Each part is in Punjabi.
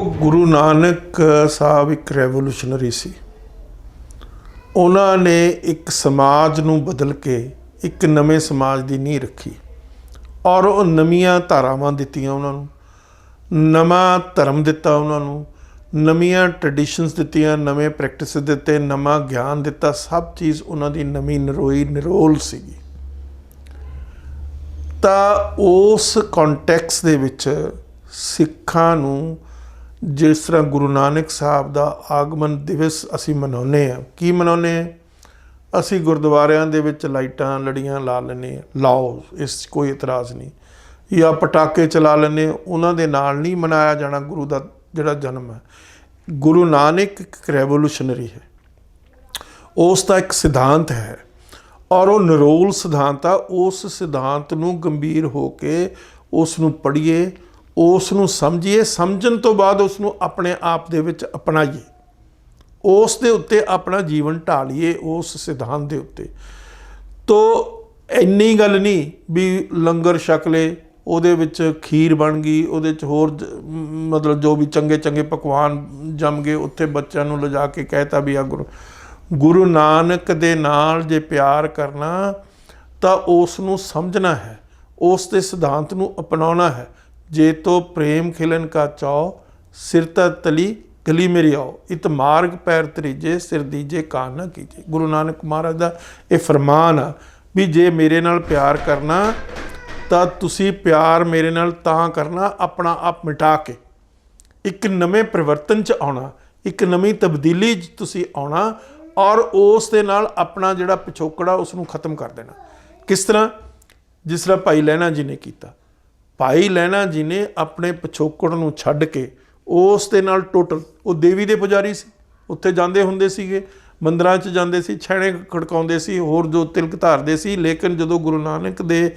ਗੁਰੂ ਨਾਨਕ ਸਾਹਿਬ ਇੱਕ ਰੈਵੋਲੂਸ਼ਨਰੀ ਸੀ। ਉਹਨਾਂ ਨੇ ਇੱਕ ਸਮਾਜ ਨੂੰ ਬਦਲ ਕੇ ਇੱਕ ਨਵੇਂ ਸਮਾਜ ਦੀ ਨੀਂਹ ਰੱਖੀ ਔਰ ਉਹ ਨਵੀਆਂ ਧਾਰਾਵਾਂ ਦਿੱਤੀਆਂ ਉਹਨਾਂ ਨੂੰ। ਨਵਾਂ ਧਰਮ ਦਿੱਤਾ ਉਹਨਾਂ ਨੂੰ, ਨਵੀਆਂ ਟ੍ਰੈਡੀਸ਼ਨਸ ਦਿੱਤੀਆਂ, ਨਵੇਂ ਪ੍ਰੈਕਟਿਸ ਦਿੱਤੇ, ਨਵਾਂ ਗਿਆਨ ਦਿੱਤਾ, ਸਭ ਚੀਜ਼ ਉਹਨਾਂ ਦੀ ਨਵੀਂ ਨਰੋਈ, ਨਿਰੋਲ ਸੀਗੀ। ਤਾਂ ਉਸ ਕੰਟੈਕਸ ਦੇ ਵਿੱਚ ਸਿੱਖਾਂ ਨੂੰ ਜਿਸ ਤਰ੍ਹਾਂ ਗੁਰੂ ਨਾਨਕ ਸਾਹਿਬ ਦਾ ਆਗਮਨ ਦਿਵਸ ਅਸੀਂ ਮਨਾਉਂਦੇ ਆ ਕੀ ਮਨਾਉਂਦੇ ਆ ਅਸੀਂ ਗੁਰਦੁਆਰਿਆਂ ਦੇ ਵਿੱਚ ਲਾਈਟਾਂ, ਲੜੀਆਂ ਲਾ ਲੈਂਦੇ ਆ ਲਾਓ, ਇਸ 'ਚ ਕੋਈ ਇਤਰਾਜ਼ ਨਹੀਂ। ਜਾਂ ਪਟਾਕੇ ਚਲਾ ਲੈਂਦੇ ਉਹਨਾਂ ਦੇ ਨਾਲ ਨਹੀਂ ਮਨਾਇਆ ਜਾਣਾ ਗੁਰੂ ਦਾ ਜਿਹੜਾ ਜਨਮ ਹੈ। ਗੁਰੂ ਨਾਨਕ ਇੱਕ ਰੈਵੋਲੂਸ਼ਨਰੀ ਹੈ। ਉਸ ਦਾ ਇੱਕ ਸਿਧਾਂਤ ਹੈ ਔਰ ਉਹ ਨਿਰੋਲ ਸਿਧਾਂਤ ਆ। ਉਸ ਸਿਧਾਂਤ ਨੂੰ ਗੰਭੀਰ ਹੋ ਕੇ ਉਸ ਨੂੰ ਪੜ੍ਹੀਏ ਉਸ ਨੂੰ ਸਮਝੀਏ, ਸਮਝਣ ਤੋਂ ਬਾਅਦ ਉਸ ਨੂੰ ਆਪਣੇ ਆਪ ਦੇ ਵਿੱਚ ਅਪਣਾਈਏ। ਉਸ ਦੇ ਉੱਤੇ ਆਪਣਾ ਜੀਵਨ ਢਾਲੀਏ, ਉਸ ਸਿਧਾਂਤ ਦੇ ਉੱਤੇ। ਤੋ ਇੰਨੀ ਗੱਲ ਨਹੀਂ ਵੀ ਲੰਗਰ ਛਕਲੇ ਉਹਦੇ ਵਿੱਚ ਖੀਰ ਬਣ ਗਈ, ਉਹਦੇ ਚ ਹੋਰ ਜ- ਮਤਲਬ ਜੋ ਵੀ ਚੰਗੇ ਚੰਗੇ ਪਕਵਾਨ ਜੰਮ ਗਏ, ਉੱਥੇ ਬੱਚਿਆਂ ਨੂੰ ਲਿਜਾ ਕੇ ਕਹਿਤਾ ਵੀ ਆ ਗੁਰੂ। ਗੁਰੂ ਨਾਨਕ ਦੇ ਨਾਲ ਜੇ ਪਿਆਰ ਕਰਨਾ, ਤਾਂ ਉਸ ਨੂੰ ਸਮਝਣਾ ਹੈ, ਉਸ ਦੇ ਸਿਧਾਂਤ ਨੂੰ ਅਪਣਾਉਣਾ ਹੈ। ਜੇ ਤੋ ਪ੍ਰੇਮ ਖਿਲਨ ਕਾ ਚਾਓ, ਸਿਰ ਤਾ ਤਲੀ, ਗਲੀ ਮੇਰੀ ਆਓ। ਇਤ ਮਾਰਗ ਪੈਰ ਤਰੀਜੇ, ਸਿਰ ਦੀਜੇ ਕਾਨ ਨਾ ਕੀਜੇ। ਗੁਰੂ ਨਾਨਕ ਮਹਾਰਾਜ ਦਾ ਇਹ ਫਰਮਾਨ ਆ ਵੀ ਜੇ ਮੇਰੇ ਨਾਲ ਪਿਆਰ ਕਰਨਾ, ਤਾਂ ਤੁਸੀਂ ਪਿਆਰ ਮੇਰੇ ਨਾਲ ਤਾਂ ਕਰਨਾ, ਆਪਣਾ ਆਪ ਮਿਟਾ ਕੇ। ਇੱਕ ਨਵੇਂ ਪਰਿਵਰਤਨ ਚ ਆਉਣਾ, ਇੱਕ ਨਵੀਂ ਤਬਦੀਲੀ 'ਚ ਤੁਸੀਂ ਆਉਣਾ ਔਰ ਉਸ ਦੇ ਨਾਲ ਆਪਣਾ ਜਿਹੜਾ ਪਿਛੋਕੜਾ ਉਸ ਨੂੰ ਖਤਮ ਕਰ ਦੇਣਾ। ਕਿਸ ਤਰ੍ਹਾਂ? ਜਿਸ ਤਰ੍ਹਾਂ ਭਾਈ ਲਹਿਣਾ ਜੀ ਨੇ ਕੀਤਾ। ਭਾਈ ਲਹਿਣਾ ਜੀ ਨੇ ਆਪਣੇ ਪਿਛੋਕੜ ਨੂੰ ਛੱਡ ਕੇ, ਉਸ ਦੇ ਨਾਲ ਟੋਟਲ, ਉਹ ਦੇਵੀ ਦੇ ਪੁਜਾਰੀ ਸੀ। ਉੱਥੇ ਜਾਂਦੇ ਹੁੰਦੇ ਸੀਗੇ, ਮੰਦਰਾਂ 'ਚ ਜਾਂਦੇ ਸੀ, ਛੈਣੇ ਖੜਕਾਉਂਦੇ ਸੀ, ਹੋਰ ਜੋ ਤਿਲਕ ਧਾਰਦੇ ਸੀ, ਲੇਕਿਨ ਜਦੋਂ ਗੁਰੂ ਨਾਨਕ ਦੇ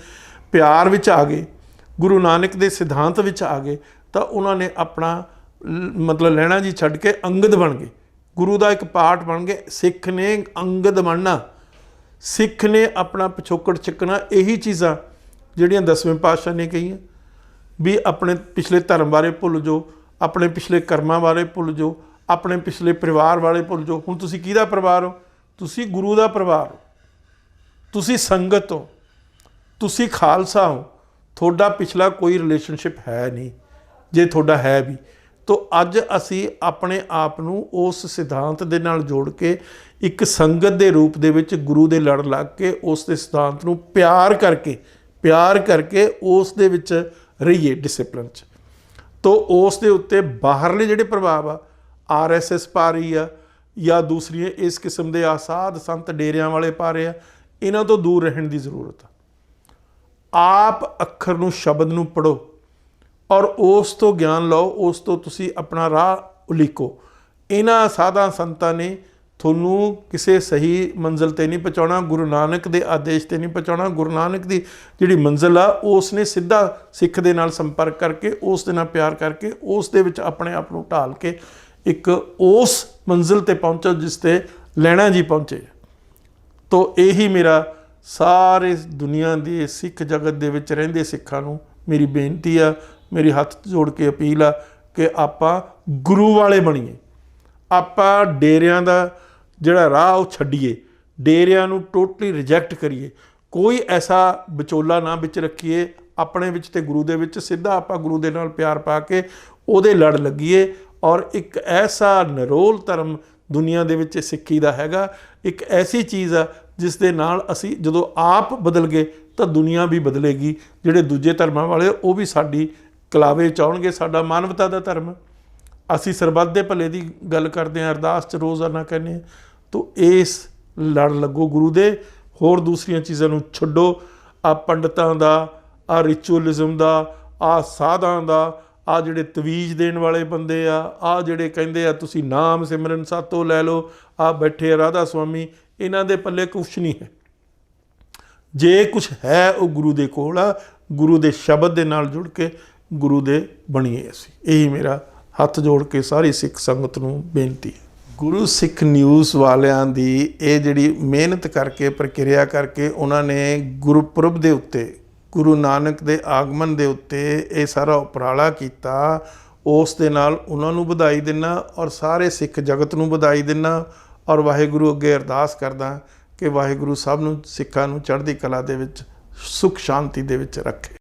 ਪਿਆਰ ਵਿੱਚ ਆ ਗਏ, ਗੁਰੂ ਨਾਨਕ ਦੇ ਸਿਧਾਂਤ ਵਿੱਚ ਆ ਗਏ, ਤਾਂ ਉਹਨਾਂ ਨੇ ਆਪਣਾ ਲ- ਮਤਲਬ ਲੈਣਾ ਜੀ ਛੱਡ ਕੇ ਅੰਗਦ ਬਣ ਗਏ। ਗੁਰੂ ਦਾ ਇੱਕ ਪਾਠ ਬਣ ਗਏ, ਸਿੱਖ ਨੇ ਅੰਗਦ ਬਣਨਾ, ਸਿੱਖ ਨੇ ਆਪਣਾ ਪਿਛੋਕੜ ਚੱਕਣਾ, ਇਹੀ ਚੀਜ਼ਾਂ ਜਿਹੜੀਆਂ ਦਸਵੇਂ ਪਾਤਸ਼ਾਹ ਨੇ ਕਹੀਆਂ। ਵੀ ਆਪਣੇ ਪਿਛਲੇ ਧਰਮ ਬਾਰੇ ਭੁੱਲ ਜਾਓ, ਆਪਣੇ ਪਿਛਲੇ ਕਰਮਾਂ ਬਾਰੇ ਭੁੱਲ ਜਾਓ, ਆਪਣੇ ਪਿਛਲੇ ਪਰਿਵਾਰ ਬਾਰੇ ਭੁੱਲ ਜਾਓ। ਹੁਣ ਤੁਸੀਂ ਕਿਹਦਾ ਪਰਿਵਾਰ ਹੋ? ਤੁਸੀਂ ਗੁਰੂ ਦਾ ਪਰਿਵਾਰ ਹੋ। ਤੁਸੀਂ ਸੰਗਤ ਹੋ। ਤੁਸੀਂ ਖਾਲਸਾ ਹੋ। ਤੁਹਾਡਾ ਪਿਛਲਾ ਕੋਈ ਰਿਲੇਸ਼ਨਸ਼ਿਪ ਹੈ ਨਹੀਂ, ਜੇ ਤੁਹਾਡਾ ਹੈ ਵੀ। ਤੋ ਅੱਜ ਅਸੀਂ ਆਪਣੇ ਆਪ ਨੂੰ ਉਸ ਸਿਧਾਂਤ ਦੇ ਨਾਲ ਜੋੜ ਕੇ ਇੱਕ ਸੰਗਤ ਦੇ ਰੂਪ ਦੇ ਵਿੱਚ ਗੁਰੂ ਦੇ ਲੜ ਲੱਗ ਕੇ ਉਸ ਦੇ ਸਿਧਾਂਤ ਨੂੰ ਪਿਆਰ ਕਰਕੇ ਪਿਆਰ ਕਰਕੇ ਉਸ ਦੇ ਵਿੱਚ ਰਹੀਏ ਡਿਸਪਲਿਨ 'ਚ। ਤੋ ਉਸ ਦੇ ਉੱਤੇ ਬਾਹਰਲੇ ਜਿਹੜੇ ਪ੍ਰਭਾਵ ਆ ਆਰਐਸਐਸ ਪਾ ਰਹੀ ਆ, ਜਾਂ ਦੂਸਰੀਆਂ ਇਸ ਕਿਸਮ ਦੇ ਆਸਾਦ ਸੰਤ ਡੇਰਿਆਂ ਵਾਲੇ ਪਾ ਰਹੇ ਆ, ਇਹਨਾਂ ਤੋਂ ਦੂਰ ਰਹਿਣ ਦੀ ਜ਼ਰੂਰਤ ਆ। ਆਪ ਅੱਖਰ ਨੂੰ, ਸ਼ਬਦ ਨੂੰ ਪੜੋ ਔਰ ਉਸ ਤੋਂ ਗਿਆਨ ਲਓ, ਉਸ ਤੋਂ ਤੁਸੀਂ ਆਪਣਾ ਰਾਹ ਉਲੀਕੋ। ਇਹਨਾਂ ਸਾਧਾਂ ਸੰਤਾਂ ਨੇ ਤੁਹਾਨੂੰ ਕਿਸੇ ਸਹੀ ਮੰਜ਼ਲ ਤੇ ਨਹੀਂ ਪਹੁੰਚਾਉਣਾ, ਗੁਰੂ ਨਾਨਕ ਦੇ ਆਦੇਸ਼ ਤੇ ਨਹੀਂ ਪਹੁੰਚਾਉਣਾ। ਗੁਰੂ ਨਾਨਕ ਦੀ ਜਿਹੜੀ ਮੰਜ਼ਲ ਆ, ਉਸ ਨੇ ਸਿੱਧਾ ਸਿੱਖ ਦੇ ਨਾਲ ਸੰਪਰਕ ਕਰਕੇ, ਉਸ ਦੇ ਨਾਲ ਪਿਆਰ ਕਰਕੇ, ਉਸ ਦੇ ਵਿੱਚ ਆਪਣੇ ਆਪ ਨੂੰ ਢਾਲ ਕੇ ਇੱਕ ਉਸ ਮੰਜ਼ਿਲ ਤੇ ਪਹੁੰਚੋ ਜਿਸ ਤੇ ਲੈਣਾ ਜੀ ਪਹੁੰਚੇ। ਤੋ ਇਹੀ ਮੇਰਾ ਸਾਰੇ ਦੁਨੀਆ ਦੇ ਸਿੱਖ ਜਗਤ ਦੇ ਵਿੱਚ ਰਹਿੰਦੇ ਸਿੱਖਾਂ ਨੂੰ ਮੇਰੀ ਬੇਨਤੀ ਆ, ਮੇਰੀ ਹੱਥ ਜੋੜ ਕੇ ਅਪੀਲ ਆ ਕਿ ਆਪਾਂ ਗੁਰੂ ਵਾਲੇ ਬਣੀਏ। ਆਪਾਂ ਡੇਰਿਆਂ ਦਾ ਜਿਹੜਾ ਰਾਹ ਉਹ ਛੱਡੀਏ, ਡੇਰਿਆਂ ਨੂੰ ਟੋਟਲੀ ਰਿਜੈਕਟ ਕਰੀਏ। ਕੋਈ ਐਸਾ ਵਿਚੋਲਾ ਨਾ ਵਿੱਚ ਰੱਖੀਏ, ਆਪਣੇ ਵਿੱਚ ਤੇ ਗੁਰੂ ਦੇ ਵਿੱਚ, ਸਿੱਧਾ ਆਪਾਂ ਗੁਰੂ ਦੇ ਨਾਲ ਪਿਆਰ ਪਾ ਕੇ ਉਹਦੇ ਲੜ ਲੱਗੀਏ। ਔਰ ਇੱਕ ਐਸਾ ਨਰੋਲ ਧਰਮ ਦੁਨੀਆ ਦੇ ਵਿੱਚ ਸਿੱਖੀ ਦਾ ਹੈਗਾ। ਇੱਕ ਐਸੀ ਚੀਜ਼ ਆ, ਜਿਸ ਦੇ ਨਾਲ ਅਸੀਂ ਜਦੋਂ ਆਪ ਬਦਲ ਗਏ, ਤਾਂ ਦੁਨੀਆ ਵੀ ਬਦਲੇਗੀ। ਜਿਹੜੇ ਦੂਜੇ ਧਰਮਾਂ ਵਾਲੇ ਉਹ ਵੀ ਸਾਡੀ ਕਲਾਵੇ ਚਾਹਣਗੇ ਸਾਡਾ ਮਾਨਵਤਾ ਦਾ ਧਰਮ। ਅਸੀਂ ਸਰਬੱਤ ਦੇ ਭਲੇ ਦੀ ਗੱਲ ਕਰਦੇ ਹਾਂ, ਅਰਦਾਸ ਚ ਰੋਜ਼ਾਨਾ ਕਹਿੰਦੇ ਹਾਂ, ਤੋ ਇਸ ਲੜ ਲੱਗੋ ਗੁਰੂ ਦੇ। ਹੋਰ ਦੂਸਰੀਆਂ ਚੀਜ਼ਾਂ ਨੂੰ ਛੱਡੋ। ਆ ਪੰਡਤਾਂ ਦਾ, ਆ ਰਿਚੁਅਲਿਜ਼ਮ ਦਾ, ਆ ਸਾਧਾਂ ਦਾ, ਆ ਜਿਹੜੇ ਤਵੀਜ ਦੇਣ ਵਾਲੇ ਬੰਦੇ ਆ ਆ ਜਿਹੜੇ ਕਹਿੰਦੇ ਆ, ਤੁਸੀਂ ਨਾਮ ਸਿਮਰਨ ਸਾਤੋਂ ਲੈ ਲਓ। ਆ ਬੈਠੇ ਆ ਰਾਧਾ ਸੁਆਮੀ, ਇਹਨਾਂ ਦੇ ਪੱਲੇ ਕੁਛ ਨਹੀਂ ਹੈ। ਜੇ ਕੁਛ ਹੈ ਉਹ ਗੁਰੂ ਦੇ ਕੋਲ ਆ, ਗੁਰੂ ਦੇ ਸ਼ਬਦ ਦੇ ਨਾਲ ਜੁੜ ਕੇ ਗੁਰੂ ਦੇ ਬਣੀਏ ਅਸੀਂ। ਇਹੀ ਮੇਰਾ ਹੱਥ ਜੋੜ ਕੇ ਸਾਰੀ ਸਿੱਖ ਸੰਗਤ ਨੂੰ ਬੇਨਤੀ ਹੈ। ਗੁਰੂ ਸਿੱਖ ਨਿਊਜ਼ ਵਾਲਿਆਂ ਦੀ ਇਹ ਜਿਹੜੀ ਮਿਹਨਤ ਕਰਕੇ, ਪ੍ਰਕਿਰਿਆ ਕਰਕੇ ਉਹਨਾਂ ਨੇ ਗੁਰਪੁਰਬ ਦੇ ਉੱਤੇ, ਗੁਰੂ ਨਾਨਕ ਦੇ ਆਗਮਨ ਦੇ ਉੱਤੇ ਇਹ ਸਾਰਾ ਉਪਰਾਲਾ ਕੀਤਾ, ਉਸ ਦੇ ਨਾਲ ਉਹਨਾਂ ਨੂੰ ਵਧਾਈ ਦਿੰਨਾ ਔਰ ਸਾਰੇ ਸਿੱਖ ਜਗਤ ਨੂੰ ਵਧਾਈ ਦਿੰਨਾ ਔਰ ਵਾਹਿਗੁਰੂ ਅੱਗੇ ਅਰਦਾਸ ਕਰਦਾ ਕਿ ਵਾਹਿਗੁਰੂ ਸਭ ਨੂੰ ਸਿੱਖਾਂ ਨੂੰ ਚੜ੍ਹਦੀ ਕਲਾ ਦੇ ਵਿੱਚ ਸੁਖ ਸ਼ਾਂਤੀ ਦੇ ਵਿੱਚ ਰੱਖੇ।